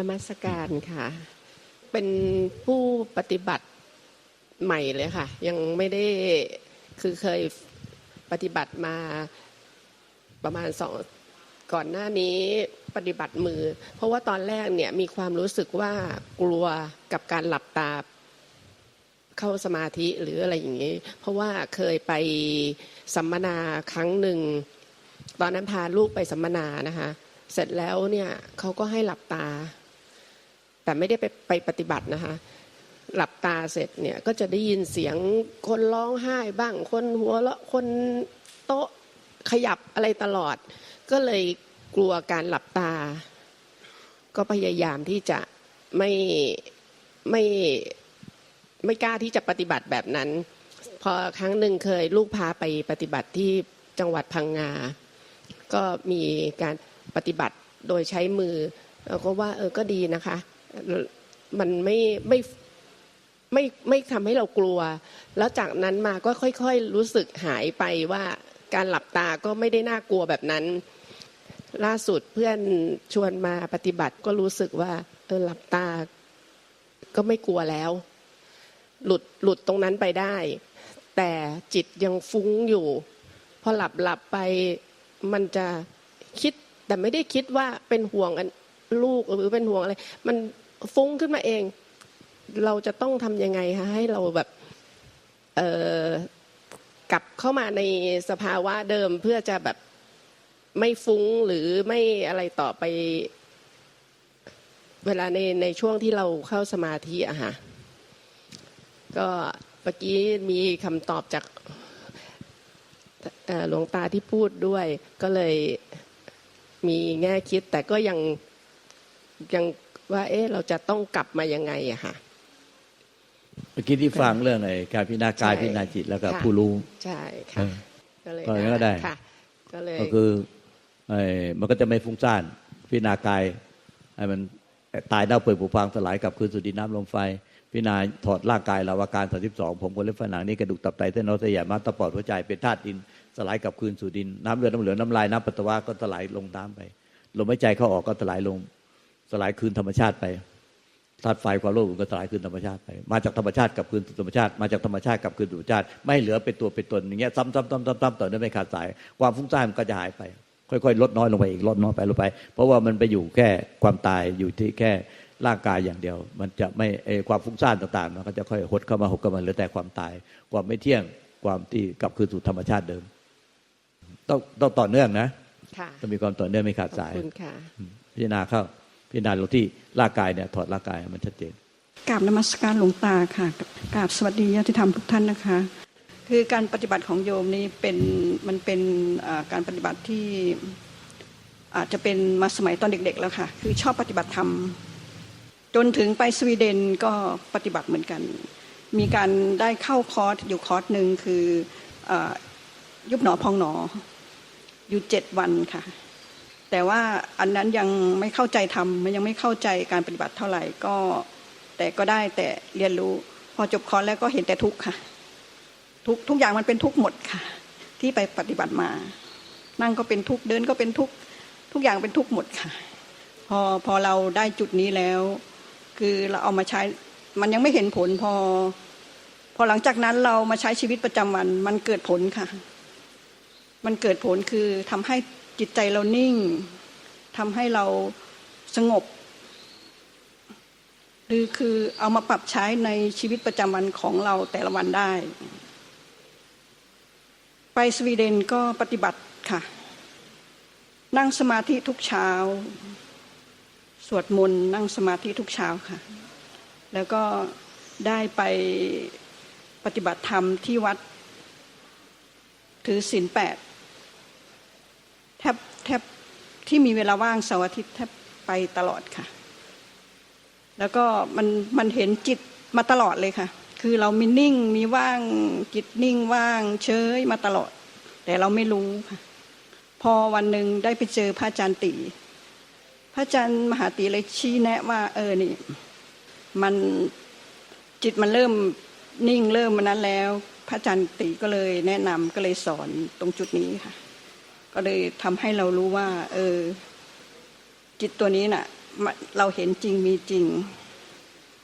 กราบนมัสการค่ะ เป็นผู้ปฏิบัติใหม่เลยค่ะ ยังไม่ได้คือเคยปฏิบัติมาประมาณสองก่อนหน้านี้ปฏิบัติมือ เพราะว่าตอนแรกเนี่ยมีความรู้สึกว่ากลัวกับการหลับตาเข้าสมาธิหรืออะไรอย่างนี้ เพราะว่าเคยไปสัมมนาครั้งหนึ่ง ตอนนั้นพาลูกไปสัมมนานะคะ เสร็จแล้วเนี่ยเขาก็ให้หลับตา แต่ไม่ได้ไปไปปฏิบัตินะคะหลับตาเสร็จเนี่ยก็จะได้ยินเสียงคนร้องไห้บ้าง คนหัวเราะคนโต๊ะขยับอะไรตลอด ก็เลยกลัวการหลับตา ก็พยายามที่จะไม่ไม่ไม่กล้าที่จะปฏิบัติแบบนั้น พอครั้งหนึ่งเคยลูกพาไปปฏิบัติที่จังหวัดพังงา ก็มีการปฏิบัติโดยใช้มือเราก็ว่าเออก็ดีนะคะ มันไม่ไม่ไม่ไม่ทำให้เรากลัว แล้วจากนั้นมาก็ค่อย ๆ รู้สึกหายไปว่าการหลับตาก็ไม่ได้น่ากลัวแบบนั้น ล่าสุดเพื่อนชวนมาปฏิบัติก็รู้สึกว่าเออหลับตาก็ไม่กลัวแล้ว หลุดหลุดตรงนั้นไปได้ แต่จิตยังฟุ้งอยู่ พอหลับหลับไปมันจะคิดแต่ไม่ได้คิดว่าเป็นห่วงลูกหรือเป็นห่วงอะไร มัน ฟุ้งขึ้นมาเอง เราจะต้องทำยังไงคะให้เราแบบเออกลับเข้ามาในสภาวะเดิมเพื่อจะแบบไม่ฟุ้งหรือไม่อะไรต่อไป เวลาในในช่วงที่เราเข้าสมาธิอะค่ะก็เมื่อกี้มีคำตอบจากหลวงตาที่พูดด้วย ก็เลยมีแง่คิดแต่ก็ยังยัง ว่าเอ๊ะเราจะต้องกลับมายังไงอะค่ะเมื่อกี้ที่ฟังเรื่องไอ้การพิจารณากายใช่พิจารณาจิตแล้วก็ค่ะผู้รู้ใช่เอค่ะอก็เลยก็อย่างนั้นก็ได้ค่ะก็เลยก็คือไอ้มันก็จะไม่ฟุ้งซ่านพิจารณากายไอ้มันตายเน่าเปื่อยผุพังสลายกลับคืนสู่ดินน้ำลมไฟพิจารณาถอดร่างกายเราอาการ32ผมคนเล็บฝันหนังนี่กระดูกตับไตเส้นน้อยเส้นใหญ่ม้ามตะปอดหัวใจเป็นธาตุดินสลายกลับคืนสู่ดินน้ำเลือดน้ำเหลืองน้ำลายน้ำปัสสาวะก็สลายลงน้ำไปลมหายใจเข้าออกก็สลายลง สลายคืนธรรมชาติไปธาตุไฟความโลภก็สลายคืนธรรมชาติไป มาจากธรรมชาติกับคืนธรรมชาติ มาจากธรรมชาติกับคืนธรรมชาติ ไม่เหลือเป็นตัวเป็นตนอย่างเงี้ยซ้ำซ้ำซ้ำซ้ำซ้ำต่อเนื่องไม่ขาดสาย ความฟุ้งซ่านมันก็จะหายไป ค่อยๆ ลดน้อยลงไปอีกลดน้อยไปลงไป เพราะว่ามันไปอยู่แค่ความตายอยู่ที่แค่ร่างกายอย่างเดียว มันจะไม่เอความฟุ้งซ่านต่างๆมันก็จะค่อยหดเข้ามาหดเข้ามาเหลือแต่ความตาย ความไม่เที่ยงความที่กลับคืนสู่ธรรมชาติเดิม ต้องต้องต่อเนื่องนะค่ะต้องมีความต่อเนื่องไม่ขาดสายพิจารณาเข้า พิจารณาลงที่ร่างกายเนี่ยถอดร่างกายมันชัดเจนกราบนมัสการหลวงตาค่ะกราบสวัสดีญาติธรรมทุกท่านนะคะ คือการปฏิบัติของโยมนี้เป็นมันเป็นการปฏิบัติที่อาจจะเป็นมาสมัยตอนเด็ก ๆ แล้วค่ะ คือชอบปฏิบัติธรรมจนถึงไปสวีเดนก็ปฏิบัติเหมือนกัน มีการได้เข้าคอร์สอยู่คอร์สหนึ่งคืออยุบหนอพองหนออยู่เจ็ดวันค่ะ แต่ว่าอันนั้นยังไม่เข้าใจทำมันยังไม่เข้าใจการปฏิบัติเท่าไหร่ก็แต่ก็ได้แต่เรียนรู้พอจบคอร์สแล้วก็เห็นแต่ทุกข์ค่ะ ทุกทุกอย่างมันเป็นทุกข์หมดค่ะ ที่ไปปฏิบัติมา นั่งก็เป็นทุกข์เดินก็เป็นทุกข์ทุกอย่างเป็นทุกข์หมดค่ะ พอพอเราได้จุดนี้แล้ว คือเราเอามาใช้มันยังไม่เห็นผลพอ พอหลังจากนั้นเรามาใช้ชีวิตประจำวัน มันเกิดผลค่ะ มันเกิดผลคือทำให้ จิตใจเรานิ่งทำให้เราสงบ หรือคือเอามาปรับใช้ในชีวิตประจำวันของเราแต่ละวันได้ ไปสวีเดนก็ปฏิบัติค่ะ นั่งสมาธิทุกเช้า สวดมนต์นั่งสมาธิทุกเช้าค่ะ แล้วก็ได้ไปปฏิบัติธรรมที่วัดถือศีลแปด แทบแทบที่มีเวลาว่างเสาร์อาทิตย์แทบไปตลอดค่ะ แล้วก็มันมันเห็นจิตมาตลอดเลยค่ะ คือเรามีนิ่งมีว่างจิตนิ่งว่างเฉยมาตลอด แต่เราไม่รู้ค่ะ พอวันหนึ่งได้ไปเจอพระอาจารย์ตีพระอาจารย์มหาตีเลยชี้แนะว่า เออนี่ มันจิตมันเริ่มนิ่งเริ่มมันนั้นแล้ว พระอาจารย์ตีก็เลยแนะนำก็เลยสอนตรงจุดนี้ค่ะ ก็เลยทำให้เรารู้ว่า เออ จิตตัวนี้น่ะ เราเห็นจริงมีจริง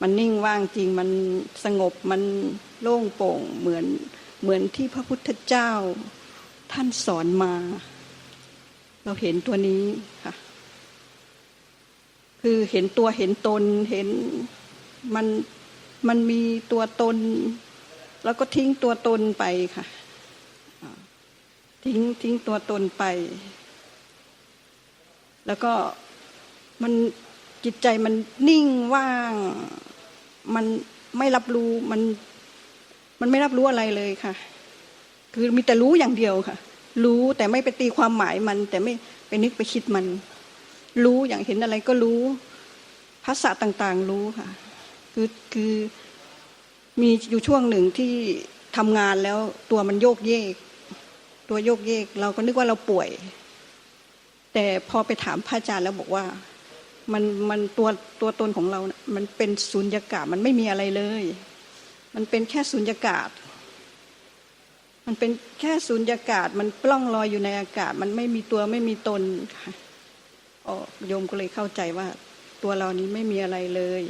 มันนิ่งว่างจริง มันสงบมันโล่งโปร่งเหมือนเหมือนที่พระพุทธเจ้า ท่านสอนมา เราเห็นตัวนี้ค่ะ คือเห็นตัวเห็นตนเห็นมันมันมีตัวตน แล้วก็ทิ้งตัวตนไปค่ะ ทิ้งทิ้งตัวตนไป แล้วก็มันจิตใจมันนิ่งว่าง มันไม่รับรู้มัน มันไม่รับรู้อะไรเลยค่ะ คือมีแต่รู้อย่างเดียวค่ะ รู้แต่ไม่ไปตีความหมายมัน แต่ไม่ไปนึกไปคิดมัน รู้อย่างเห็นอะไรก็รู้ภาษาต่างๆ รู้ค่ะ คือคือมีอยู่ช่วงหนึ่งที่ทำงานแล้วตัวมันโยกเยก ตัวโยกเยก เราก็นึกว่าเราป่วย แต่พอไปถามพระอาจารย์แล้วบอกว่ามันมันตัวตัวตนของเรา มันเป็นสุญญากาศมันไม่มีอะไรเลย มันเป็นแค่สุญญากาศ มันเป็นแค่สุญญากาศ มันปล่องลอยอยู่ในอากาศ มันไม่มีตัวไม่มีตนค่ะอ๋อโยมก็เลยเข้าใจว่า ตัวเรานี้ไม่มีอะไรเลย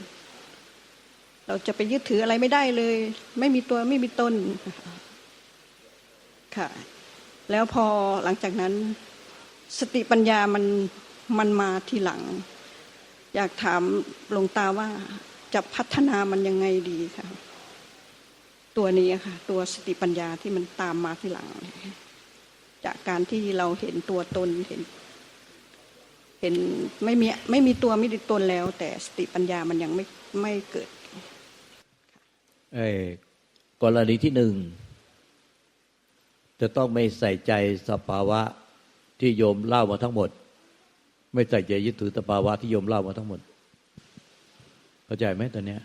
เราจะไปยึดถืออะไรไม่ได้เลย ไม่มีตัวไม่มีตนค่ะ แล้วพอหลังจากนั้นสติปัญญามันมันมาทีหลัง อยากถามหลวงตาว่าจะพัฒนามันยังไงดีค่ะตัวนี้ค่ะ ตัวสติปัญญาที่มันตามมาทีหลัง จากการที่เราเห็นตัวตนเห็น เห็นไม่มีไม่มีตัวไม่มีตนแล้ว แต่สติปัญญามันยังไม่ไม่เกิดเอ้กรณีที่หนึ่ง จะต้องไม่ใส่ใจสภาวะที่โยมเล่ามาทั้งหมด ไม่ใส่ใจยึดถือสภาวะที่โยมเล่ามาทั้งหมด เข้าใจไหมตอนเนี้ย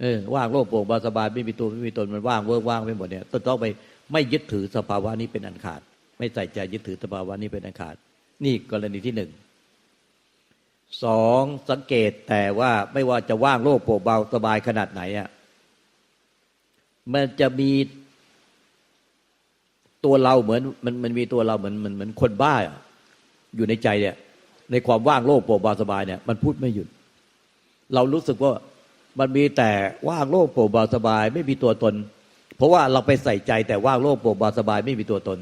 เออว่างโลกโปร่งเบาสบายไม่มีตัวไม่มีตนมันว่างเวิร์กว่างไปหมดเนี่ยต้องไปไม่ยึดถือสภาวะนี้เป็นอันขาด ไม่ใส่ใจยึดถือสภาวะนี้เป็นอันขาด นี่กรณีที่หนึ่งสองสังเกตแต่ว่าไม่ว่าจะว่างโลกโปร่งเบาสบายขนาดไหนอะมันจะมี ตัวเราเหมือนมันมันมีตัวเราเหมือนเหมือนเหมือนคนบ้าอยู่ในใจเนี่ย ในความว่างโลกโปร่งเบาสบายเนี่ยมันพูดไม่หยุด เรารู้สึกว่ามันมีแต่ว่างโลกโปร่งเบาสบาย ไม่มีตัวตน เพราะว่าเราไปใส่ใจแต่ว่างโลกโปร่งเบาสบายไม่มีตัวตน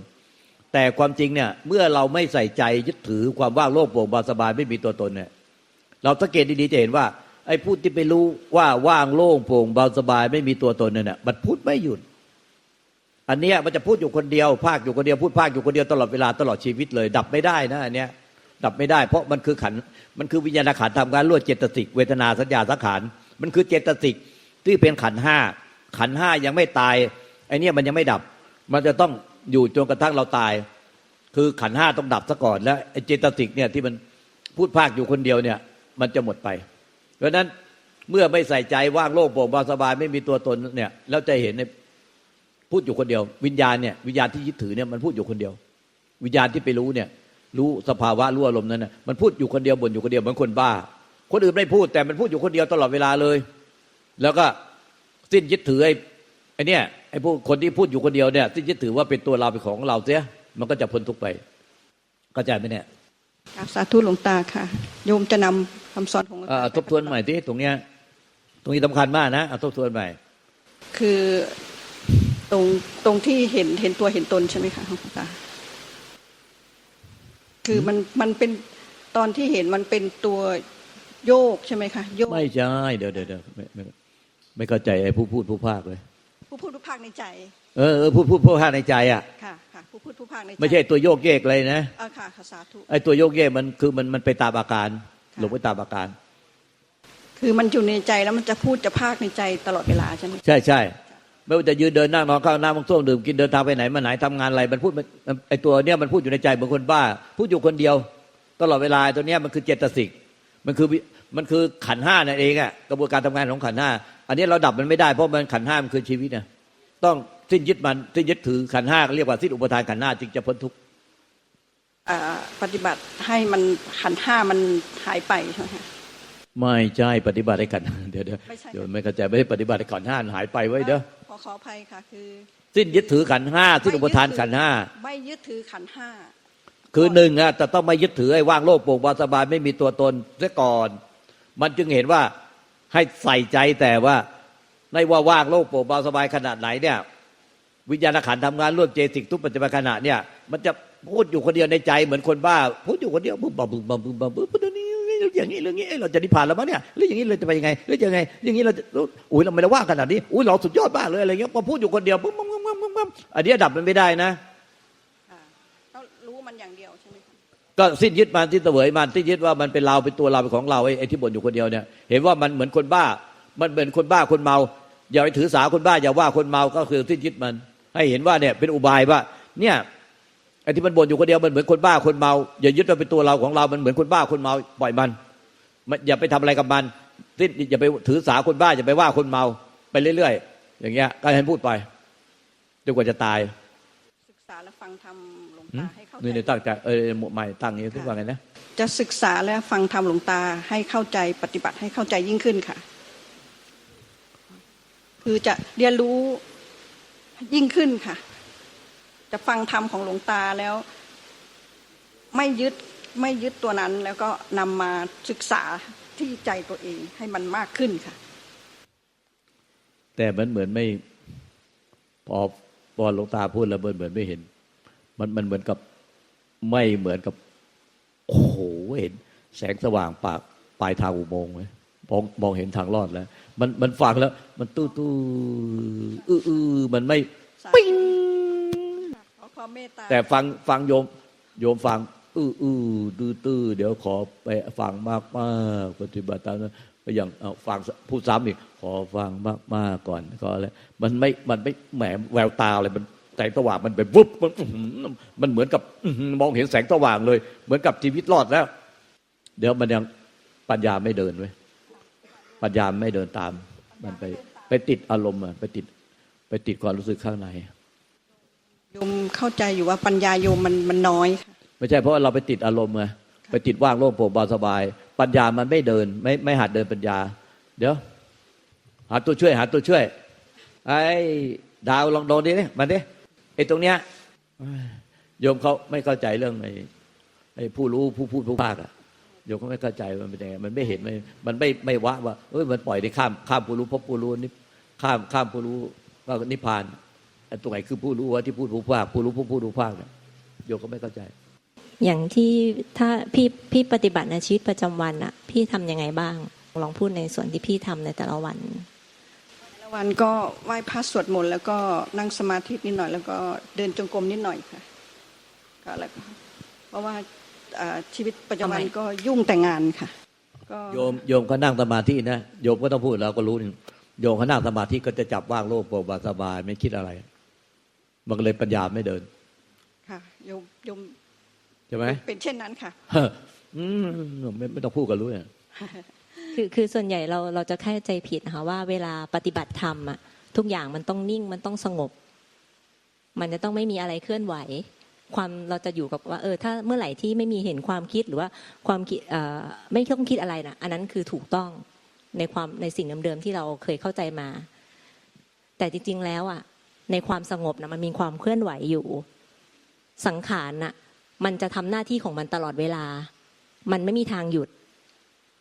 แต่ความจริงเนี่ย เมื่อเราไม่ใส่ใจยึดถือความว่างโลกโปร่งเบาสบายไม่มีตัวตนเนี่ย เราสังเกตดีๆจะเห็นว่าไอ้พูดที่ไปรู้ว่าว่างโล่งโปร่งเบาสบาย ไม่มีตัวตนเนี่ยมันพูดไม่หยุด อันเนี้ยมันจะพูดอยู่คนเดียว ภาคอยู่คนเดียวพูดภาคอยู่คนเดียวตลอดเวลาตลอดชีวิตเลย ดับไม่ได้นะอันเนี้ยดับไม่ได้ เพราะมันคือขันมันคือวิญญาณขันทำงานรวดเจตสิกเวทนาสัญญาสังขารมันคือเจตสิกที่เป็นขันห้าขันห้ายังไม่ตายไอเนี่ยมันยังไม่ดับ มันจะต้องอยู่จนกระทั่งเราตาย คือขันห้าต้องดับซะก่อนแล้วไอเจตสิกเนี่ยที่มันพูดภาคอยู่คนเดียวเนี่ย มันจะหมดไป เพราะฉะนั้นเมื่อไม่ใส่ใจว่างโลกโปร่งเบาสบายไม่มีตัวตนเนี่ยแล้วจะเห็นใน พูดอยู่คนเดียว วิญญาณเนี่ยวิญญาณที่ยึดถือเนี่ยมันพูดอยู่คนเดียว วิญญาณที่ไปรู้เนี่ย รู้สภาวะรู้อารมณ์นั้นน่ะมันพูดอยู่คนเดียวบ่นอยู่คนเดียวเหมือนคนบ้า คนอื่นไม่พูดแต่มันพูดอยู่คนเดียวตลอดเวลาเลย แล้วก็สิ้นยึดถือไอ้ไอ้เนี่ยไอ้พวกคนที่พูดอยู่คนเดียวเนี่ยสิ้นยึดถือว่าเป็นตัวเราเป็นของเราเสียมันก็จะพ้นทุกข์ไปเข้าใจไหมเนี่ยกราบสาธุหลวงตาค่ะ โยมจะนำคำสอนของหลวงอ่าตาทบทวนใหม่ที่ตรงเนี้ยตรงนี้สำคัญมากนะเอาทบทวนใหม่ คือ ตรงตรงที่เห็นเห็นตัวเห็นตนใช่ไหมคะหลวงตาคือมันมันเป็นตอนที่เห็นมันเป็นตัวโยกใช่ไหมคะโยกไม่ใช่เดี๋ยวเดี๋ยวเดี๋ยวไม่ไม่ไม่เข้าใจไอ้ผู้พูดผู้ภาคเลย ผู้พูดผู้ภาคในใจ เออเออพูดพูดผู้ภาคในใจอะค่ะค่ะผู้พูดผู้ภาคในใจไม่ใช่ตัวโยกเยกเลยนะเออค่ะค่ะสาธุไอ้ตัวโยกเยกมันคือมันมันไปตามอาการค่ะหลงไปตามอาการ คือมันอยู่ในใจแล้วมันจะพูดจะภาคในใจตลอดเวลาใช่ไหมใช่ใช่ ไม่ว่าจะยืนเดินนั่งนอนเข้าน้ำมังส้วมดื่มกินเดินทางไปไหนมาไหนทำงานอะไรมันพูดมันไอ้ตัวเนี้ยมันพูดอยู่ในใจเหมือนคนบ้า พูดอยู่คนเดียว ตลอดเวลาตัวเนี้ยมันคือเจตสิกมันคือวิมันคือขันธ์ห้านั่นเองอะกระบวนการทำงานของขันธ์ห้าอันนี้เราดับมันไม่ได้เพราะมันขันธ์ห้ามันคือชีวิตนะต้องสิ้นยึดมันสิ้นยึดถือขันธ์ห้าเรียกว่าสิ้นอุปทานขันธ์ห้าจึงจะพ้นทุกข์อ่าปฏิบัติให้มันขันธ์ห้ามันหายไปใช่ไหมคะไม่ใช่ปฏิบัติให้ขันธ์เดี๋ยวเดี๋ยวไม่ใช่เดี๋ยวไม่เข้าใจไม่ได้ปฏิบัติให้ขันธ์ห้าหายไปไว้เด้อ ขอขออภัยค่ะคือ สิ้นยึดถือขันธ์ห้าสิ้นอุปทานขันธ์ห้าไม่ยึดถือขันธ์ห้าคือหนึ่งอะแต่ต้องไม่ยึดถือไอ้ว่างโลกโปร่งเบาสบายไม่มีตัวตนเสียก่อน มันจึงเห็นว่าให้ใส่ใจแต่ว่าในว่าว่างโลกโปร่งเบาสบายขนาดไหนเนี่ย วิญญาณขันธ์ทำงานร่วมเจสิกทุกปัจจุบันขณะเนี่ย มันจะพูดอยู่คนเดียวในใจเหมือนคนบ้า พูดอยู่คนเดียวบึ้มบัมบึ้มบัมบึ้มบัมบึ้มเรื่องนี้ อย่างนี้เรื่องนี้เอ้ยเราจะนิพพานแล้วมั้งเนี่ยหรืออย่างนี้เราจะไปยังไงหรือยังไง อย่างนี้เราจะอุ้ยเราไม่ได้ว่างขนาดนี้อุ้ยเราสุดยอดมากเลยอะไรเงี้ยพอพูดอยู่คนเดียวบึ้มบึ้มบึ้มบึ้มบึ้มบึ้มอันนี้ดับมันไม่ได้นะค่ะต้องรู้มันอย่างเดียวใช่ไหมคะก็สิ้นยึดมันที่เสวยมันสิ้นยึดว่ามันเป็นเราเป็นตัวเราเป็นของเราไอ้ไอ้ที่บ่นอยู่คนเดียวเนี่ยเห็นว่ามันเหมือนคนบ้า มันเหมือนคนบ้าคนเมา อย่าไปถือสาคนบ้าอย่าว่าคนเมาก็คือสิ้นยึดมัน ให้เห็นว่าเนี่ยเป็นอุบายว่าเนี่ยไอ้ที่มันบ่นอยู่คนเดียวมันเหมือนคนบ้าคนเมาอย่ายึดว่าเป็นตัวเราของเรา มันเหมือนคนบ้าคนเมาปล่อยมันมันอย่าไปทำอะไรกับมันสิ้นอย่าไปถือสาคนบ้าอย่าไปว่าคนเมาไปเรื่อยๆอย่างเงี้ยก็ให้พูดไปจนกว่าจะตาย ศึกษาและฟังธรรมหลวงหืมตาให้เข้านี่ใจนี่ตั้งใจเออใหม่ตั้งอย่างนี้ทุกว่าไงนะจะศึกษาและฟังธรรมหลวงตาให้เข้าใจปฏิบัติให้เข้าใจยิ่งขึ้นค่ะ คือจะเรียนรู้ยิ่งขึ้นค่ะ จะฟังธรรมของหลวงตาแล้ว ไม่ยึดไม่ยึดตัวนั้นแล้วก็นำมาศึกษาที่ใจตัวเองให้มันมากขึ้นค่ะ แต่มันเหมือนไม่พอพอหลวงตาพูดแล้วมันเหมือนไม่เห็น มันมันเหมือนกับไม่เหมือนกับ โอ้โหเห็น แสงสว่างปากปลายทางอุโมงค์ไหมมองมองเห็นทางรอดแล้ว มันมันฟังแล้ว มันตู้ตู้อื้ออื้อมันไม่ปิ้งขอ ความเมตตาแต่ฟังฟังโยมโยมฟังอื้ออื้อตื้อตื้อเดี๋ยวขอไปฟังมากมากปฏิบัติตามนั้นไปอย่างเอาฟังพูดซ้ำอีกขอฟังมากมากก่อนก็อะไรมันไม่มันไม่แหมแววตาอะไรมันแสงสว่างมันแบบวุบมันมันเหมือนกับมองเห็นแสงสว่างเลย เหมือนกับชีวิตรอดแล้ว เดี๋ยวมันยังปัญญาไม่เดินเว้ยปัญญาไม่เดินตาม มันไปไปติดอารมณ์อะไปติดไปติดความรู้สึกข้างใน โยมเข้าใจอยู่ว่าปัญญาโยมมันมันน้อยค่ะไม่ใช่เพราะว่าเราไปติดอารมณ์ไงไปติดว่างโล่งโปร่งเบาสบาย ปัญญามันไม่เดิน ไม่ไม่หัดเดินปัญญา เดี๋ยว หาตัวช่วย หาตัวช่วย ไอ้ดาวลองโดนดิเนี่ยมาดิไอ้ตรงเนี้ยโยมเขาไม่เข้าใจเรื่องไอ้ไอ้ผู้รู้ผู้พูดผู้ภาคอะโยมเขาไม่เข้าใจว่ามันเป็นยังไงมันไม่เห็นไม่มันไม่ไม่วะว่าเอ้ยมันปล่อยได้ข้ามข้ามผู้รู้พบผู้รู้นี่ข้ามข้ามผู้รู้ก็นิพพานไอ้ ตรงไหนคือผู้รู้วะที่พูดผู้ภาคผู้รู้ผู้พูดผู้ภาคเนี่ยโยมก็ไม่เข้าใจ อย่างที่ถ้าพี่พี่ปฏิบัติในชีวิตประจำวันอะพี่ทำยังไงบ้าง ลองพูดในส่วนที่พี่ทำในแต่ละวันแต่ละวันก็ไหว้พระสวดมนต์แล้วก็นั่งสมาธินิดหน่อย แล้วก็เดินจงกรมนิดหน่อยค่ะก็แล้วก็เพราะว่าอ่าชีวิตประจำวันทำไมก็ยุ่งแต่งานค่ะก็โยมโยมก็นั่งสมาธินะโยมก็ต้องพูดเราก็รู้นี่โยมเขานั่งสมาธิก็จะจับว่างโลกโปร่งเบาสบายไม่คิดอะไร มันก็เลยปัญญาไม่เดิน ค่ะโยมโยมใช่ไหมเป็นเช่นนั้นค่ะอืมไม่ไม่ต้องพูดก็รู้เนี่ยคือคือส่วนใหญ่เราเราจะเข้าใจผิดนะคะว่าเวลาปฏิบัติธรรมอะทุกอย่างมันต้องนิ่งมันต้องสงบ มันจะต้องไม่มีอะไรเคลื่อนไหว ความเราจะอยู่กับว่า เออ ถ้าเมื่อไหร่ที่ไม่มีเห็นความคิดหรือว่าความคิดเอ่อไม่ต้องคิดอะไรนะอันนั้นคือถูกต้องในความในสิ่งเดิมๆที่เราเคยเข้าใจมา แต่จริง ๆ แล้วอะ ในความสงบนะมันมีความเคลื่อนไหวอยู่ สังขารน่ะมันจะทำหน้าที่ของมันตลอดเวลา มันไม่มีทางหยุด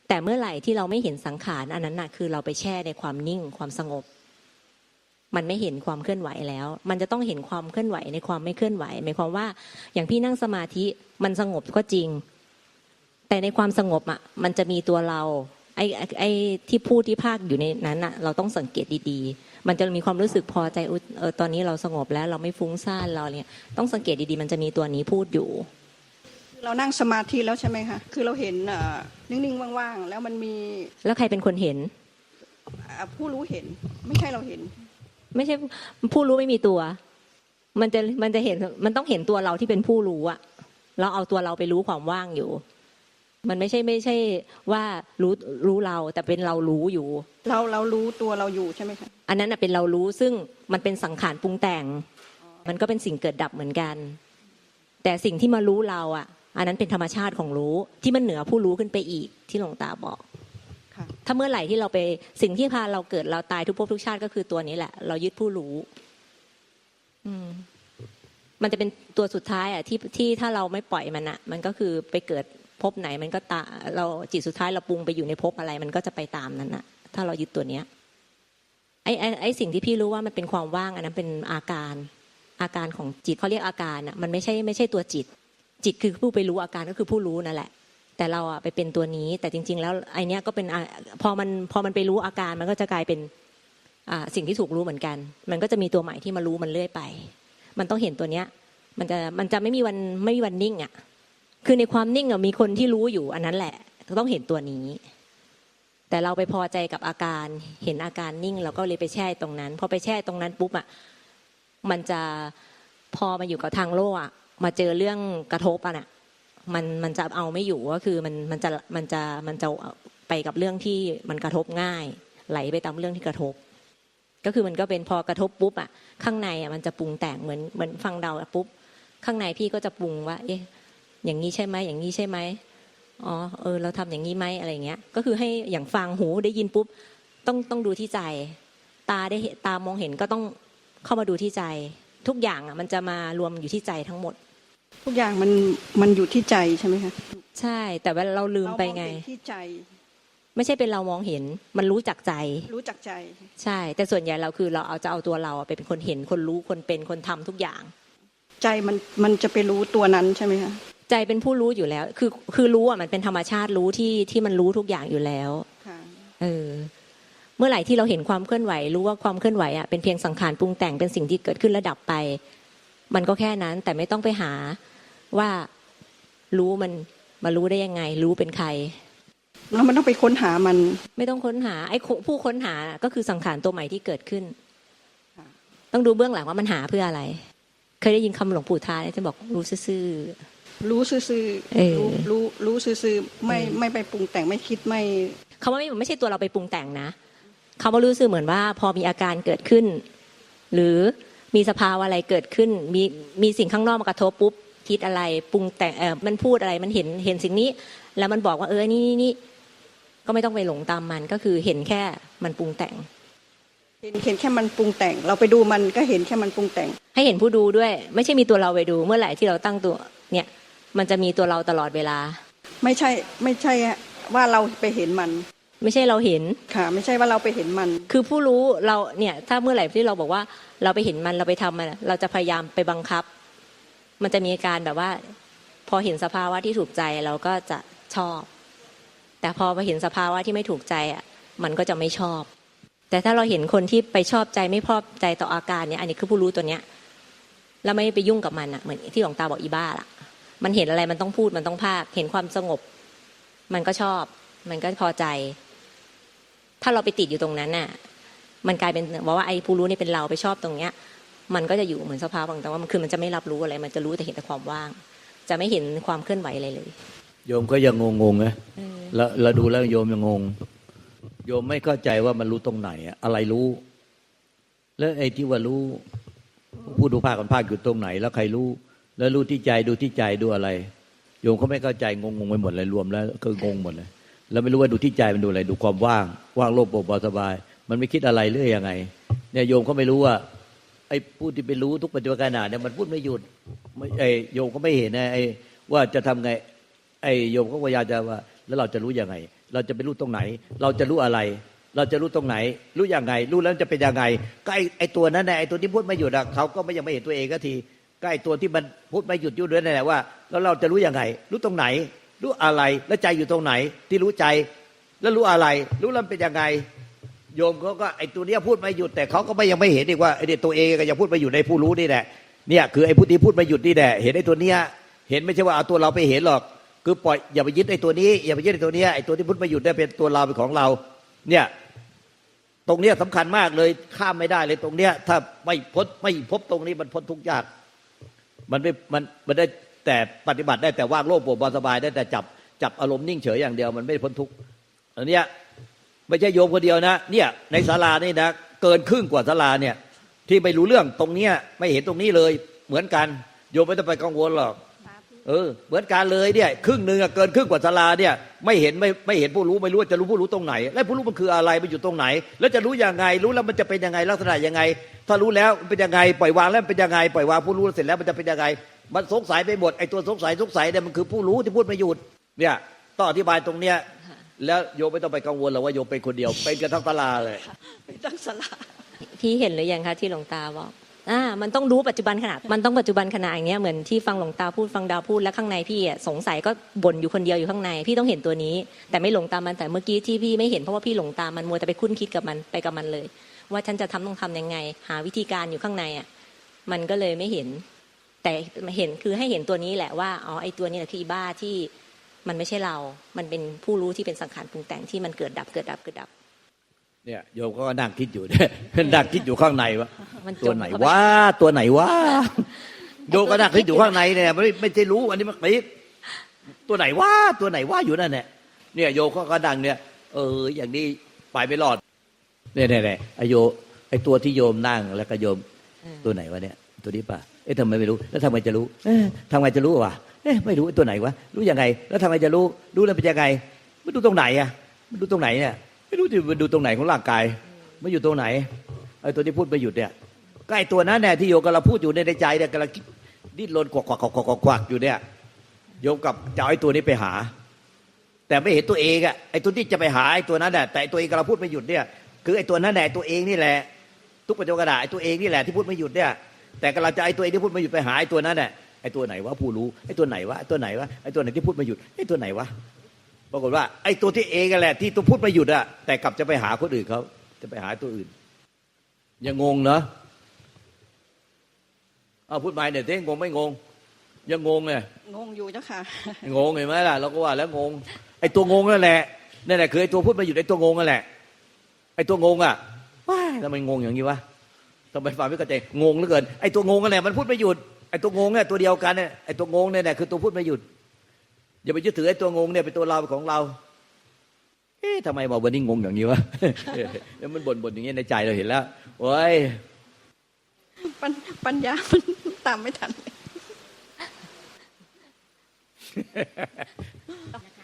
แต่เมื่อไหร่ที่เราไม่เห็นสังขารอันนั้นน่ะคือเราไปแช่ในความนิ่งความสงบ มันไม่เห็นความเคลื่อนไหวแล้ว มันจะต้องเห็นความเคลื่อนไหวในความไม่เคลื่อนไหวหมายความว่า อย่างพี่นั่งสมาธิมันสงบก็จริง แต่ในความสงบอะมันจะมีตัวเรา ไอ้ไอ้ไอ้ที่พูดที่ภาคอยู่ในนั้นอะเราต้องสังเกตดีๆ มันจะมีความรู้สึกพอใจอุ๊ยเออตอนนี้เราสงบแล้วเราไม่ฟุ้งซ่านเราเนี่ยต้องสังเกตดีๆ มันจะมีตัวนี้พูดอยู่เรานั่งสมาธิแล้วใช่ไหมคะ คือเราเห็นอ่านิ่งๆ ว่างๆ แล้วมันมี แล้วใครเป็นคนเห็นอ่าผู้รู้เห็น ไม่ใช่เราเห็น ไม่ใช่ผู้รู้ไม่มีตัว มันจะมันจะเห็น มันต้องเห็นตัวเราที่เป็นผู้รู้อะเราเอาตัวเราไปรู้ความว่างอยู่ มันไม่ใช่ไม่ใช่ว่ารู้รู้เราแต่เป็นเรารู้อยู่ เราเรารู้ตัวเราอยู่ใช่ไหมคะอันนั้นน่ะเป็นเรารู้ซึ่งมันเป็นสังขารปรุงแต่ง มันก็เป็นสิ่งเกิดดับเหมือนกัน แต่สิ่งที่มารู้เราอะ อันนั้นเป็นธรรมชาติของรู้ที่มันเหนือผู้รู้ขึ้นไปอีกที่หลวงตาบอกค่ะถ้าเมื่อไหร่ที่เราไปสิ่งที่พาเราเกิดเราตายทุกภพทุกชาติก็คือตัวนี้แหละ เรายึดผู้รู้ อืมมันจะเป็นตัวสุดท้ายอะที่ที่ถ้าเราไม่ปล่อยมันอะ มันก็คือไปเกิด ภพไหนมันก็ตาเราจิตสุดท้ายเราปรุงไปอยู่ในภพอะไร มันก็จะไปตามนั้นอะถ้าเรายึดตัวเนี้ยไอ้ไอ้ไอ้สิ่งที่พี่รู้ว่ามันเป็นความว่างอันนั้นเป็นอาการอาการของจิตเขาเรียกอาการอะมันไม่ใช่ไม่ใช่ตัวจิต จิตคือผู้ไปรู้อาการก็คือผู้รู้นั่นแหละ แต่เราอะไปเป็นตัวนี้แต่จริง ๆ แล้วไอเนี้ยก็เป็นอะพอมันพอมันไปรู้อาการมันก็จะกลายเป็นอ่าสิ่งที่ถูกรู้เหมือนกัน มันก็จะมีตัวใหม่ที่มารู้มันเรื่อยไป มันต้องเห็นตัวเนี้ยมันจะมันจะไม่มีวันไม่มีวันนิ่งอะ คือในความนิ่งมีคนที่รู้อยู่อันนั้นแหละต้องเห็นตัวนี้ แต่เราไปพอใจกับอาการ เห็นอาการนิ่งเราก็เลยไปแช่ตรงนั้นพอไปแช่ตรงนั้นปุ๊บอะมันจะพอมาอยู่กับทางโลกอะมาเจอเรื่องกระทบอะน่ะมันมันจะเอาไม่อยู่ก็คือมันมันจะมันจะมันจะไปกับเรื่องที่มันกระทบง่าย ไหลไปตามเรื่องที่กระทบ ก็คือมันก็เป็นพอกระทบปุ๊บอะข้างในอะมันจะปรุงแต่งเหมือนเหมือนฟังเดาปุ๊บข้างในพี่ก็จะปรุงว่า เอ๊ะ อย่างนี้ใช่ไหมอย่างนี้ใช่ไหมอ๋อเออเราทำอย่างนี้ไหมอะไรอย่างเงี้ย ก็คือให้อย่างฟังหูได้ยินปุ๊บต้องต้องดูที่ใจ ตาได้เห็นตามองเห็นก็ต้องเข้ามาดูที่ใจ ทุกอย่างอะมันจะมารวมอยู่ที่ใจทั้งหมด ทุกอย่างมันมันอยู่ที่ใจใช่ไหมคะใช่ แต่ว่าเราลืมไปไงเรามอเห็นที่ใจ ไม่ใช่เป็นเรามองเห็น มันรู้จักใจ รู้จักใจ ใช่ แต่ส่วนใหญ่เราคือเราเอาจะเอาตัวเราอะไปเป็นคนเห็นคนรู้คนเป็นคนทำทุกอย่าง ใจมันมันจะไปรู้ตัวนั้นใช่ไหมคะ ใจเป็นผู้รู้อยู่แล้ว คือคือรู้อะมันเป็นธรรมชาติรู้ที่ที่มันรู้ทุกอย่างอยู่แล้วค่ะเออ เมื่อไหร่ที่เราเห็นความเคลื่อนไหว รู้ว่าความเคลื่อนไหวอะเป็นเพียงสังขารปรุงแต่งเป็นสิ่งที่เกิดขึ้นระดับไป มันก็แค่นั้น แต่ไม่ต้องไปหาว่ารู้มันมารู้ได้ยังไง รู้เป็นใครแล้วมันต้องไปค้นหามัน ไม่ต้องค้นหา ไอ้คนผู้ค้นหาก็คือสังขารตัวใหม่ที่เกิดขึ้นค่ะต้องดูเบื้องหลังว่ามันหาเพื่ออะไร เคยได้ยินคำหลวงปู่ทาเนี่ยจะบอกรู้ซื่อ รู้ซื่อเออๆรู้รู้รู้ซื่อๆไม่ไม่ไปปรุงแต่งไม่คิดไม่ๆคำว่าไม่ไม่ใช่ตัวเราไปปรุงแต่งนะคำว่ารู้ซื่อเหมือนว่า พอมีอาการเกิดขึ้น หรือมีสภาวะอะไรเกิดขึ้น มีมีสิ่งข้างนอกมากระทบปุ๊บคิดอะไรปรุงแต่งเออมันพูดอะไรมันเห็นเห็นสิ่งนี้ แล้วมันบอกว่าเออนี่นี่นี่ก็ไม่ต้องไปหลงตามมันก็คือเห็นแค่มันปรุงแต่ง เห็นเห็นแค่มันปรุงแต่ง เราไปดูมันก็เห็นแค่มันปรุงแต่ง ให้เห็นผู้ดูด้วย ไม่ใช่มีตัวเราไปดูเมื่อไหร่ที่เราตั้งตัวเนี่ย มันจะมีตัวเราตลอดเวลา ไม่ใช่ไม่ใช่ว่าเราไปเห็นมัน ไม่ใช่เราเห็นค่ะ ไม่ใช่ว่าเราไปเห็นมัน คือผู้รู้เราเนี่ย ถ้าเมื่อไหร่ที่เราบอกว่าเราไปเห็นมันเราไปทำมันเราจะพยายามไปบังคับ มันจะมีการแบบว่า พอเห็นสภาวะที่ถูกใจเราก็จะชอบ แต่พอไปเห็นสภาวะที่ไม่ถูกใจอะ มันก็จะไม่ชอบ แต่ถ้าเราเห็นคนที่ไปชอบใจไม่พอใจต่ออาการเนี่ย อันนี้คือผู้รู้ตัวเนี้ยแล้วไม่ไปยุ่งกับมันอะเหมือนที่หลวงตาบอกอีบ้าล่ะ มันเห็นอะไรมันต้องพูดมันต้องภาค เห็นความสงบ มันก็ชอบ มันก็พอใจ ถ้าเราไปติดอยู่ตรงนั้นน่ะ มันกลายเป็นบอกว่าไอ้ผู้รู้นี่เป็นเราไปชอบตรงเนี้ย มันก็จะอยู่เหมือนสภาพบางแต่ว่ามันคือมันจะไม่รับรู้อะไร มันจะรู้แต่เห็นแต่ความว่าง จะไม่เห็นความเคลื่อนไหวอะไรเลย โยมก็ยังงงๆนะเออแล้วเราดูแล้วโยมยังงง โยมไม่เข้าใจว่ามันรู้ตรงไหนอะอะไรรู้ แล้วไอ้ที่ว่ารู้ผู้ดูภาคกันภาคอยู่ตรงไหน แล้วใครรู้ แล้วรู้ที่ใจดูที่ใจดูอะไร โยมเขาไม่เข้าใจงงงๆไปหมดเลยรวมแล้วคืองงหมดเลยแล้วไม่รู้ว่าดูที่ใจมันดูอะไร ดูความว่าง ว่างโลกโปร่งเบาสบาย มันไม่คิดอะไรเรื่อยยังไง เนี่ยโยมเขาไม่รู้ว่าไอ้ผู้ที่ไปรู้ทุกปัจจุบันขณะเนี่ยมันพูดไม่หยุดไอ้โยมก็ไม่เห็นนะไอ้ว่าจะทำไง ไอ้โยมก็พยายามจะว่า แล้วเราจะรู้ยังไง เราจะไปรู้ตรงไหน เราจะรู้อะไร เราจะรู้ตรงไหน รู้ยังไง รู้แล้วจะเป็นยังไงก็ไอ้ไอ้ตัวนั้นน่ไอ้ตัวที่พูดไม่หยุดอะเขาก็ไม่ยังไม่เห็นตัวเองก็ที ใก็ไอ้ตัวที่มันพูดไม่หยุดยู่ด้วยนั่นแหละว่าแล้วเราจะรู้ยังไง รู้ตรงไหน รู้อะไรแล้วใจอยู่ตรงไหน ที่รู้ใจ แล้วรู้อะไร รู้แล้วเป็นยังไง โยมเขาก็ไอ้ตัวเนี้ยพูดไม่หยุดแต่เขาก็ไม่ยังไม่เห็นอีกว่าไอ้เด็ตัวเองก็ยังพูดไม่หยุดในผู้รู้นี่แหละเนี่ยคือไอ้ผู้ที่พูดไม่หยุดนี่แหละเห็นไอ้ตัวเนี้ยเห็นไม่ใช่ว่าเอาตัวเราไปเห็นหรอก คือปล่อยอย่าไปยึดไอ้ตัวนี้อย่าไปยึดไอ้ตัวเนี้ยไอ้ตัวที่พูดไม่หยุดได้เป็นตัวเราเป็นของเรา เนี่ยตรงเนี้ยสำคัญมากเลยข้ามไม่ได้เลยตรงเนี้ยถ้าไม่พ้นไม่พบตรงนี้มันพ้นทุกข์ยาก มันไม่มันมันได้แต่ปฏิบัติได้แต่ว่างโลกปวดบาสบายได้แต่จับจับอารมณ์นิ่งเฉยอย่างเดียวมันไม่พ้นทุกข์อันนี้ไม่ใช่โยมคนเดียวนะ เนี่ยในศาลานี่นะเกินครึ่งกว่าศาลาเนี่ยที่ไม่รู้เรื่องตรงเนี้ยไม่เห็นตรงนี้เลยเหมือนกัน โยมไม่ต้องไปกังวลหรอก เออเหมือนกันเลยเนี่ยครึ่งหนึ่งอะเกินครึ่งกว่าศาลาเนี่ยไม่เห็นไม่ไม่เห็นผู้รู้ไม่รู้ว่าจะรู้ผู้รู้ตรงไหน และผู้รู้มันคืออะไรมันอยู่ตรงไหน แล้วจะรู้ยังไงรู้แล้วมันจะเป็นยังไงลักษณะยังไง ถ้ารู้แล้วมันเป็นยังไงปล่อยวางแล้วมันเป็นยังไงปล่อยวางผู้รู้เสร็จแล้วมันจะเป็นยังไง มันสงสัยไปหมดไอ้ตัวสงสัยสงสัยเนี่ยมันคือผู้รู้ที่พูดไม่หยุดเนี่ยต้องอธิบายตรงเนี้ยแล้วโยมไม่ต้องไปกังวลหรอกว่าโยมเป็นคนเดียวเป็นกันทั้งตลาดเลยไปตั้งสลาพี่เห็นหรือยังคะที่หลวงตาบอก อ่ามันต้องรู้ปัจจุบันขนาดมันต้องปัจจุบันขณะอย่างเงี้ยเหมือนที่ฟังหลวงตาพูดฟังดาวพูดแล้วข้างในพี่อะสงสัยก็บ่นอยู่คนเดียวอยู่ข้างในพี่ต้องเห็นตัวนี้ แต่ไม่หลงตามมันแต่เมื่อกี้ที่พี่ไม่เห็นเพราะว่าพี่หลงตามมันมัวแต่ไปคุ้นคิดกับมันไปกับมันเลย ว่าฉันจะทำต้องทำยังไง หาวิธีการอยู่ข้างในอะมันก็เลยไม่เห็น แต่เห็นคือให้เห็นตัวนี้แหละว่าอ๋อไอ้ตัวนี้แหละคืออีบ้าที่มันไม่ใช่เรา มันเป็นผู้รู้ที่เป็นสังขารปรุงแต่งที่มันเกิดดับเกิดดับเกิดดับ เนี่ยโยมก็นั่งคิดอยู่เนี่ยนั่งคิดอยู่ข้างในว่ามันจตัวมไหนเข้าปวะตัวไหนวะโยมก็นั่งคิดอยู่ข้างในเนี่ยไม่ไม่ใช่รู้อันนี้มันคิดตัวไหนวะตัวไหนวะอยู่นั่นเนี่ยเนี่ยโยมก็ก็ดังเนี่ย เออ อย่างนี้ไปไม่รอดเนี่ยเนี่ยเนี่ยไอโยไอตัวที่โยมนั่งแล้วก็โยมอืมตัวไหนวะเนี่ย ตัวนี้ป่ะเอ๊ะทำไมไม่รู้ แล้วทำไมจะรู้เอ๊ะทำไมจะรู้วะเอ๊ะไม่รู้ไอ้ตัวไหนวะรู้ยังไง แล้วทำไมจะรู้ รู้แล้วเป็นยังไงมันดูตรงไหนอะมันดูตรงไหนเนี่ย ไม่รู้ที่มันดูตรงไหนของร่างกายมันอยู่ตรงไหนไอ้ตัวที่พูดไม่หยุดเนี่ยใก็ไอ้ตัวนั้นแน่ที่โยมกำลังพูดอยู่ในใจเนี่ยกำลังคิดดิ้นรนกวักกวักกวักกวักอยู่เนี่ยโยมกับจะเอาไอ้ตัวนี้ไปหา แต่ไม่เห็นตัวเองอะไอ้ตัวที่จะไปหาไอ้ตัวนั้นน่ะแต่ไอ้ตัวเองกำลังพูดไม่หยุดเนี่ย คือไอ้ตัวนั้นแหละตัวเองนี่แหละทุกปัจจุบันไอ้ตัวเองนี่แหละที่พูดไม่หยุดเนี่ย แต่กำลังจะไอ้ตัวเองที่พูดไม่หยุดไปหาไอ้ตัวนั้นแหละไอ้ตัวไหนวะผู้รู้ไอ้ตัวไหนวะไอ้ตัวไหนวะไอ้ตัวไหนที่พูดไม่หยุดไอ้ตัวไหนวะ ปรากฏว่าไอ้ตัวที่เองกันแหละ ที่ตัวพูดไม่หยุดอะแต่กลับจะไปหาคนอื่นเขาจะไปหาตัวอื่น ยังงงเนาะเอาพูดไปเนี่ยเท่งงไม่งง ยังงงเลยงงอยู่เจ้าค่ะงงเห็นไหมล่ะเราก็ว่าแล้วงง ไอ้ตัวงงนั่นแหละนั่นแหละคือไอ้ตัวพูดไม่หยุดไอ้ตัวงงนั่นแหละไอ้ตัวงงอะว้ายทำไมงงอย่างนี้วะทำไมฟังไม่เข้าใจงงเหลือเกินไอ้ตัวงงนั่นแหละมันพูดไม่หยุดไอ้ตัวงงเนี่ยตัวเดียวกันเนี่ยไอ้ตัวงงเนี่ยแหละคือตัวพูดไม่หยุด อย่าไปยึดถือไอ้ตัวงงเนี่ยเป็นตัวเราเป็นของเรา เอ๊ะทำไมมาวันนี้งงอย่างนี้วะแล้วมันบ่นบ่นอย่างนี้ในใจเราเห็นแล้วโอ้ยปัญปัญญามันตามไม่ทัน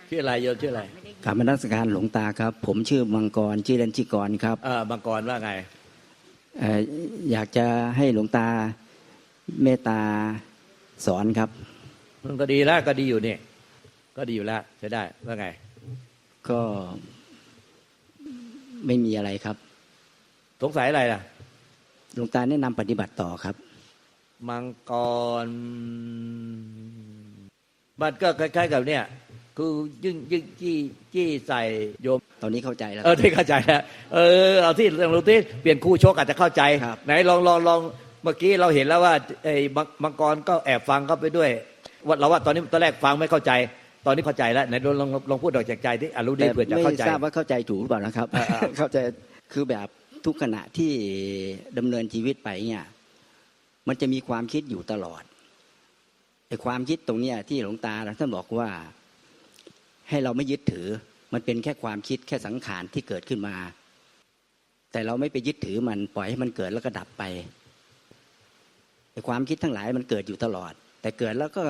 ชื่ออะไรโยมชื่ออะไรกรรมนักการหลวงตาครับ ผมชื่อมังกรชื่อเล่นชื่อกรครับเออบังกรว่าไงเอ่ออยากจะให้หลวงตาเมตตาสอนครับมันก็ดีแล้วก็ดีอยู่นี่ ก็ดีอยู่แล้วใช้ได้ว่าไง ก็ไม่มีอะไรครับ สงสัยอะไรล่ะหลวงตาแนะนำปฏิบัติต่อครับ มังกรมันก็คล้ายๆกับเนี่ย คือยิ่งยิ่งจี้จี้ใส่โยม ตอนนี้เข้าใจแล้ว เออที่เข้าใจแล้ว เออเอาที่ลองดูที่เปลี่ยนคู่ชกอาจจะเข้าใจครับไหนลองลองลองเมื่อกี้เราเห็นแล้วว่าไอ้มังมังกรก็แอบฟังเข้าไปด้วยว่าเราว่าตอนนี้ตอนแรกฟังไม่เข้าใจ ตอนนี้เข้าใจแล้วไหนลองลองลองพูดออกจากใจที่อะรู้ดีแต่เผื่อจะไม่เข้าใจทราบว่าเข้าใจถูกหรือเปล่านะครับอ่าอ่าเข้าใจคือแบบทุกขณะที่ดำเนินชีวิตไปเนี่ย มันจะมีความคิดอยู่ตลอดไอ้ความคิดตรงเนี้ยที่หลวงตาท่านบอกว่า ให้เราไม่ยึดถือ มันเป็นแค่ความคิดแค่สังขารที่เกิดขึ้นมา แต่เราไม่ไปยึดถือมันปล่อยให้มันเกิดแล้วก็ดับไปไอ้ความคิดทั้งหลายมันเกิดอยู่ตลอด แต่เกิดแล้วก็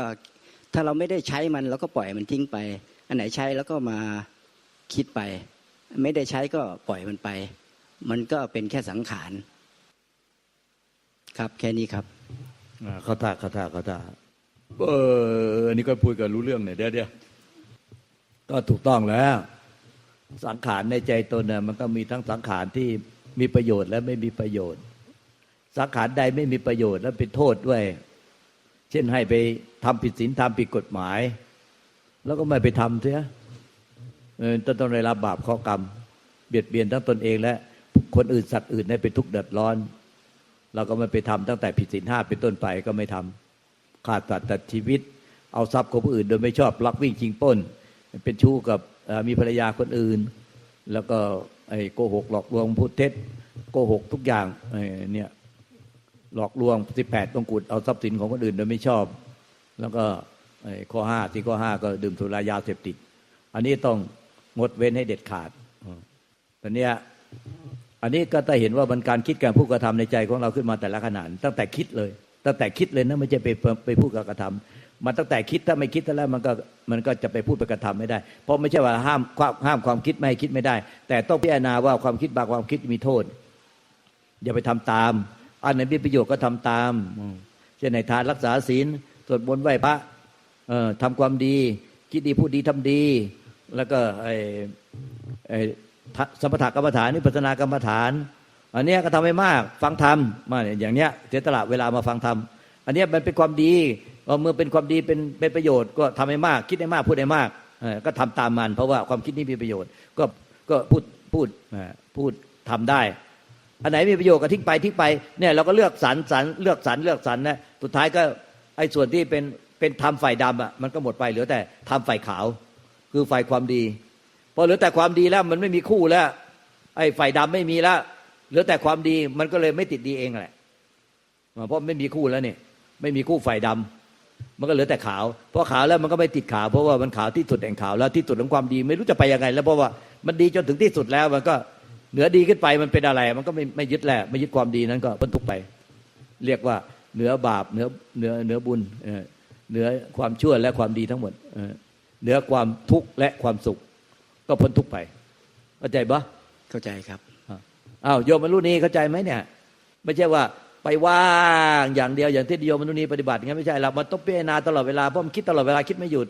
ถ้าเราไม่ได้ใช้มันเราก็ปล่อยมันทิ้งไป อันไหนใช้แล้วก็มาคิดไป ไม่ได้ใช้ก็ปล่อยมันไป มันก็เป็นแค่สังขารครับแค่นี้ครับอ่าเขาท่าเขาท่าเขาท่าเอออันนี้ก็พูดกันรู้เรื่องเนี่ยเดี๋ยวเดี๋ยวก็ถูกต้องแล้ว สังขารในใจตนเนี่ยมันก็มีทั้งสังขารที่มีประโยชน์และไม่มีประโยชน์ สังขารใดไม่มีประโยชน์และเป็นโทษด้วยเช่นให้ไปทำผิดศีลทำผิดกฎหมาย แล้วก็ไม่ไปทำเสียจะต้องได้รับบาปข้อกรรม เบียดเบียนทั้งตนเองและคนอื่นสัตว์อื่นให้เป็นทุกข์เดือดร้อน เราก็ไม่ไปทำตั้งแต่ผิดศีลห้าเป็นต้นไปก็ไม่ทำขาดสัตว์ตัดชีวิต เอาทรัพย์ของผู้อื่นโดยไม่ชอบลักวิ่งชิงปล้น เป็นชู้กับมีภรรยาคนอื่น แล้วก็ไอ้โกหกหลอกลวงพูดเท็จโกหกทุกอย่างเนี่ย หลอกลวงสิบแปดต้องกุดเอาทรัพย์สินของคนอื่นโดยไม่ชอบ แล้วก็ข้อห้าที่ข้อห้าก็ดื่มสุรายาเสพติด อันนี้ต้องงดเว้นให้เด็ดขาดอืมตอนนี้อันนี้ก็จะเห็นว่ามันการคิดการพูดกระทำในใจของเราขึ้นมาแต่ละขณะตั้งแต่คิดเลย ตั้งแต่คิดเลยนะไม่ใช่ไปไปพูดกับกระทำมันตั้งแต่คิดถ้าไม่คิดแล้วมันก็มันก็จะไปพูดไปกระทำไม่ได้ เพราะไม่ใช่ว่าห้ามความห้ามความคิดไม่ให้คิดไม่ได้ แต่ต้องพิจารณาว่าความคิดบางความคิดมีโทษ อย่าไปทำตาม อันไหนมีประโยชน์ก็ทำตามเช่นในทานรักษาศีลสวดมนต์ไหว้พระเอ่อทำความดี คิดดีพูดดีทำดี แล้วก็ไอ้ไอ้ทะสมถกรรมฐานนี่ปัสนากรรมฐาน อันเนี้ยก็ทำให้มากฟังธรรมมาเนี่ยอย่างเนี้ยเสียตละเวลามาฟังธรรมอันเนี้ยมันเป็นความดีพอเมื่อเป็นความดีเป็นเป็นประโยชน์ ก็ทำให้มาก คิดให้มากพูดให้มากก็ทำตามมัน เพราะว่าความคิดนี้มีประโยชน์ ก็ก็พูดพูดพูดทำได้ อันไหนมีประโยชน์ก็ทิ้งไปทิ้งไปเนี่ยเราก็เลือกสรรสรรเลือกสรรเลือกสรรนะสุดท้ายก็ไอ้ส่วนที่เป็นเป็นทำฝ่ายดำอะมันก็หมดไปเหลือแต่ทำฝ่ายขาว คือฝ่ายความดีพอเหลือแต่ความดีแล้วมันไม่มีคู่แล้ว ไอ้ฝ่ายดำไม่มีแล้วเหลือแต่ความดีมันก็เลยไม่ติดดีเองแหละเพราะไม่มีคู่แล้วเนี่ยไม่มีคู่ฝ่ายดำมันก็เหลือแต่ขาวเพราะขาวแล้วมันก็ไม่ติดขาวเพราะว่ามันขาวที่สุดแห่งขาวแล้วที่สุดของความดี ไม่รู้จะไปยังไง แล้วเพราะว่ามันดีจนถึงที่สุดแล้วมันก็ เหนือดีขึ้นไปมันเป็นอะไร มันก็ไม่ไม่ยึดแหละไม่ยึดความดีนั้นก็พ้นทุกข์ไป เรียกว่าเหนือบาปเหนือเหนือเหนือบุญเออเหนือความชั่วและความดีทั้งหมดเออเหนือความทุกข์และความสุข ก็พ้นทุกข์ไปเข้าใจปะเข้าใจครับอ้าวโยมมนุษย์นี้เข้าใจไหมเนี่ย ไม่ใช่ว่าไปว่างอย่างเดียวอย่างที่โยมมนุษย์นี้ปฏิบัติอย่างนั้นไม่ใช่เรามันต้องพิจารณาตลอดเวลาเพราะมันคิดตลอดเวลาคิดไม่หยุด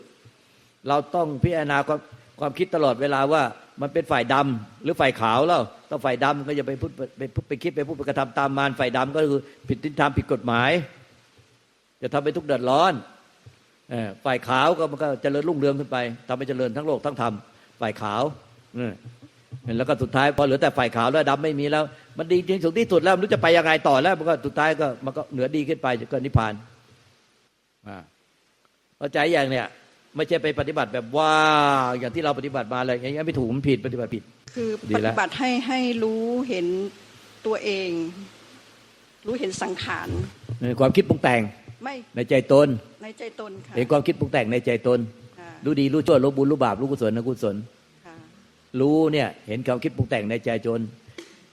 เราต้องพิจารณาความความคิดตลอดเวลาว่า มันเป็นฝ่ายดำหรือฝ่ายขาวแล้วต้องฝ่ายดำก็อย่าไปพูดไปพูดไปคิดไปพูดไปกระทำตามมารฝ่ายดำก็คือผิดทิฏฐธรรมผิดกฎหมาย จะทำให้ทุกเดือดร้อนฝ่ายขาวก็มันก็เจริญรุ่งเรืองขึ้นไปทำให้เจริญทั้งโลกทั้งธรรมฝ่ายขาวเออแล้วก็สุดท้ายพอเหลือแต่ฝ่ายขาวแล้วดำไม่มีแล้ว มันดีจริงสุดที่สุดแล้วม่รู้จะไปยังไงต่อแล้วมันก็สุดท้ายก็มันก็เหนือดีขึ้นไปก็นิพพานอ่าเข้าใจอย่างเนี่ย ไม่ใช่ไปปฏิบัติแบบว่าอย่างที่เราปฏิบัติมาอะไรอย่างเงี้ยไม่ถูกมันผิดปฏิบัติผิด คือดีปแล้วฏิบัติให้ให้รู้เห็นตัวเอง รู้เห็นสังขารเออความคิดปรุงแต่งไม่ในใจตนในใจตนค่ะเห็นความคิดปรุงแต่งในใจตนค่ะรู้ดีรู้ชั่วรู้บุญรู้บาปรู้กุศลอกุศลค่ะรู้เนี่ยเห็นความคิดปรุงแต่งในใจจน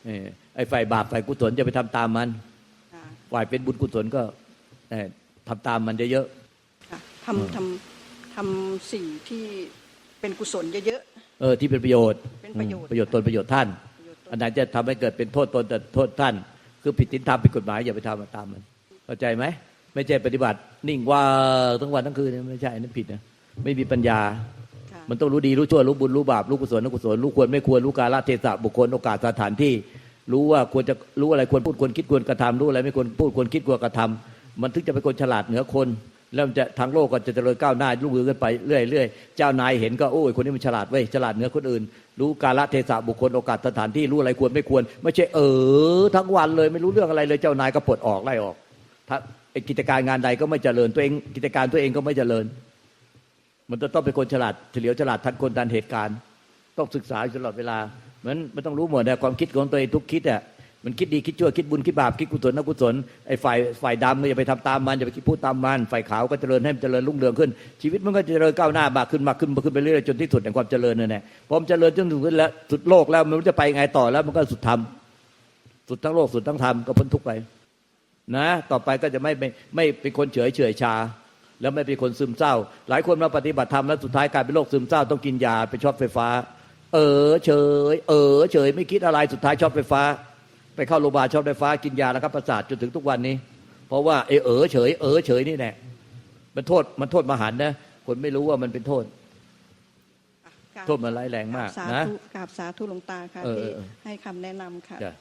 เออไอ้ฝ่ายบาปฝ่ายกุศลจะไปทำตามมันค่ะฝ่ายเป็นบุญกุศลก็เอ่อทำตามมันเยอะค่ะทำทำ ทำสิ่งที่เป็นกุศลเยอะๆ เออที่เป็นประโยชน์เป็นประโยชน์อืมประโยชน์ตนประโยชน์ท่านๆประโยชน์ตอันนไหนจะทำให้เกิดเป็นโทษตนแต่โทษท่าน คือผิดศีลธรรมผิดกฎหมายอย่าไปทำตามมัน เข้าใจไหม ไม่ใช่ปฏิบัติ นิ่งว่าทั้งวันทั้งคืนไม่ใช่อันนั่นผิดนะ ไม่มีปัญญาค่ะมันต้องรู้ดีรู้ชั่วรู้บุญรู้บาปรู้กุศลรู้กุศลรู้ควรไม่ควรรู้กาลเทศะบุคคลโอกาสสถานที่ รู้ว่าควรจะรู้อะไรควรพูดควรคิดควรกระทำรู้อะไรไม่ควรพูดควรคิดควรกระทำมันถึงจะเป็นคนฉลาดเหนือคน แล้วจะทางโลกก็จะเจริญก้าวหน้ารุ่งเรืองขึ้นไปเรื่อยเรื่อยเจ้านายเห็นก็โอ้ยคนนี้มันฉลาดเว้ยฉลาดเหนือคนอื่น รู้กาลเทศะบุคคลโอกาสสถานที่รู้อะไรควรไม่ควร ไม่ใช่เออทั้งวันเลยไม่รู้เรื่องอะไรเลยเจ้านายก็ปลดออกไล่ออกถ้าไอ้กิจการงานใดก็ไม่เจริญตัวเอง กิจการตัวเองก็ไม่เจริญ มันจะต้องเป็นคนฉลาดเฉลียวฉลาดทันคนทันเหตุการณ์ ต้องศึกษาตลอดเวลาเหมือนมันต้องรู้หมดนะความคิดของตัวเองทุกคิดอะ มันคิดดีคิดชั่วคิดบุญคิดบาปคิดกุศลอกุศลไอ้ฝ่ายฝ่ายดำก็อย่าไปทำตามมันอย่าไปคิดพูดตามมันฝ่ายขาวก็เจริญให้มันเจริญรุ่งเรืองขึ้น ชีวิตมันก็เจริญก้าวหน้ามากขึ้นมากขึ้นมากขึ้นไปเรื่อยจนที่สุดแห่งความเจริญนั่นแหละพอมันเจริญจนถึงแล้วสุดโลกแล้วมันจะไปไงต่อแล้วมันก็สุดธรรมสุดทั้งโลกสุดทั้งธรรมก็พ้นทุกข์ไป นะ ต่อไปก็จะไม่ไม่ไม่เป็นคนเฉยเฉยชา แล้วไม่เป็นคนซึมเศร้า หลายคนมาปฏิบัติธรรมแล้วสุดท้ายกลายเป็นโรคซึมเศร้าต้องกินยาไปช็อตไฟฟ้า เออเฉย เออเฉยไม่คิดอะไรสุดท้ายช็อตไฟฟ้า ไปเข้าโรงพยาบาลช็อตไฟฟ้ากินยาแล้วครับประสาทจนถึงทุกวันนี้ เพราะว่าเออเออเฉยเออเฉยนี่แหละมันโทษมันโทษมหันต์นะคนไม่รู้ว่ามันเป็นโทษกราบโทษมันร้ายแรงมากสานะธุกราบสาธุหลวงตาค่ะเออที่เออให้คำแนะนำค่ะจ้ะ